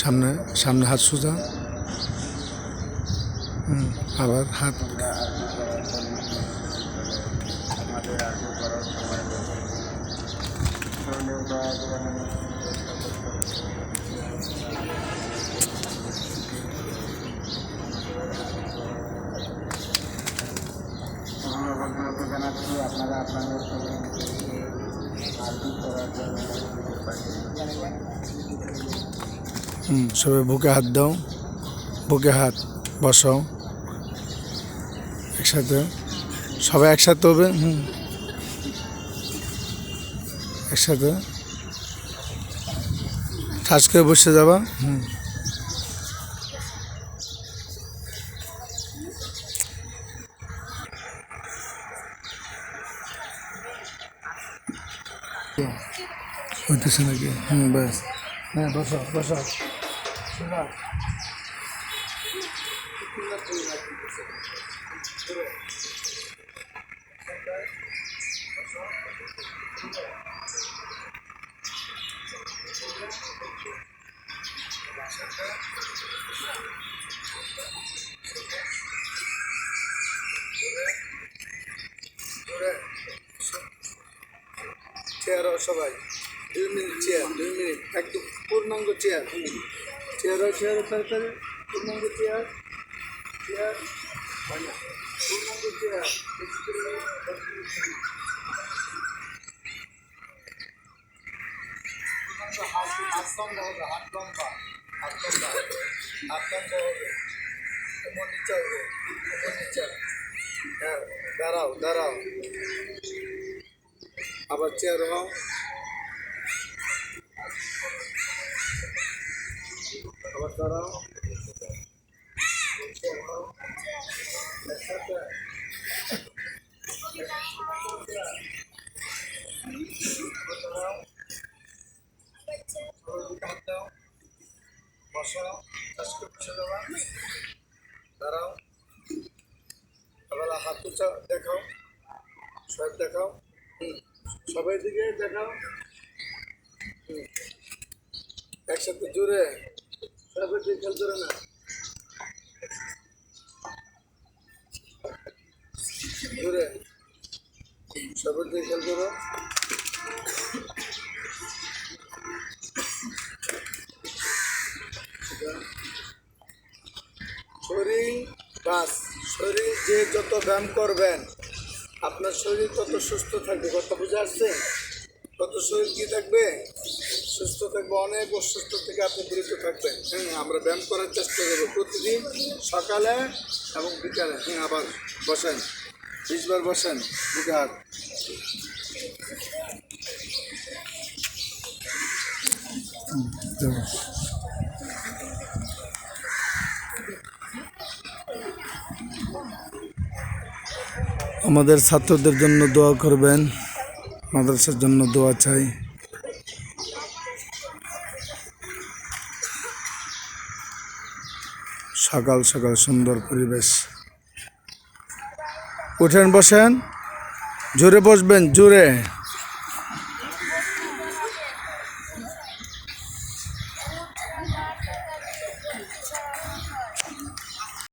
সামনে সামনে হাত সোজা। আবার হাত। আপনারা আপনাদের সবাই বুকে হাত দাও। বুকে হাত বসাও। একসাথে। সবাই একসাথে হবে? হুম। একসাথে। ঠাস করে বসে যাবা? হুম। হইতেছে নাকি? হুম ব্যাস। হ্যাঁ বসো বসো। সবাই। দুই মিনিট চেয়ার দুই মিনিট, একদম পূর্ণাঙ্গ চেয়ার চেয়ার চেয়ার তাড়াতাড়ি পূর্ণাঙ্গ চেয়ার চেয়ার পূর্ণাঙ্গ চেয়ার হাত লম্বা হবে হাত লম্বা হাত লম্বা হাত লম্বা হবে কোমর নিচে হবে কোমর আবার চেয়ার হও দাও বসাও করে বসে যাবা দাঁড়াও আবার হাত উঁচা দেখাও সব দেখাও সবাই দিকে দেখাও একসাথে জোরে দিকে খেল জোরে শরীর বাস শরীর যে যত ব্যায়াম করবেন আপনার শরীর তত সুস্থ থাকবে? কথা বুঝে আসছে? তত শরীর কি থাকবে? থাকবে, অনেক অসুস্থ থেকে আপনি বিরত থাকবেন। হ্যাঁ আমরা ব্যায়াম করার চেষ্টা করব প্রতিদিন, সকালে এবং বিকালে। হ্যাঁ আবার বসেন। বিশবার বসেন বুকে হাত আমাদের ছাত্রদের জন্য দোয়া করবেন, মাদ্রাসার জন্য দোয়া চাই। সকাল সকাল সুন্দর পরিবেশ। উঠেন বসেন। জোরে বসবেন জোরে।